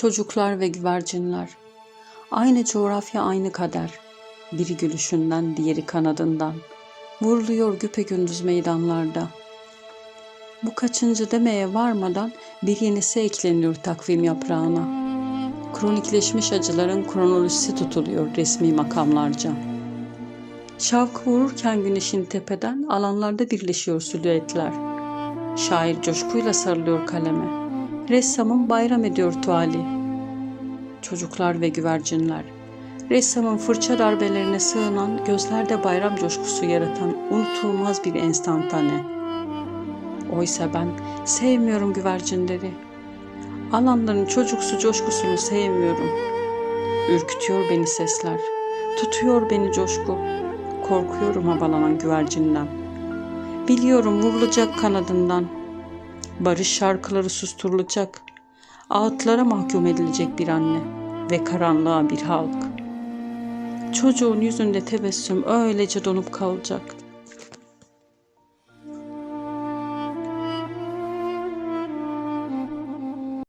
Çocuklar ve güvercinler. Aynı coğrafya aynı kader. Biri gülüşünden diğeri kanadından. Vuruluyor güpegündüz meydanlarda. Bu kaçıncı demeye varmadan bir yenisi ekleniyor takvim yaprağına. Kronikleşmiş acıların kronolojisi tutuluyor resmi makamlarca. Şavk vururken güneşin tepeden alanlarda birleşiyor silüetler. Şair coşkuyla sarılıyor kaleme. Ressamın bayram ediyor tuvali. Çocuklar ve güvercinler. Ressamın fırça darbelerine sığınan, gözlerde bayram coşkusu yaratan unutulmaz bir enstantane. Oysa ben sevmiyorum güvercinleri. Alanların çocuksu coşkusunu sevmiyorum. Ürkütüyor beni sesler. Tutuyor beni coşku. Korkuyorum havalanan güvercinden. Biliyorum vurulacak kanadından. Barış şarkıları susturulacak. Ağıtlara mahkum edilecek bir anne ve karanlığa bir halk. Çocuğun yüzünde tebessüm öylece donup kalacak.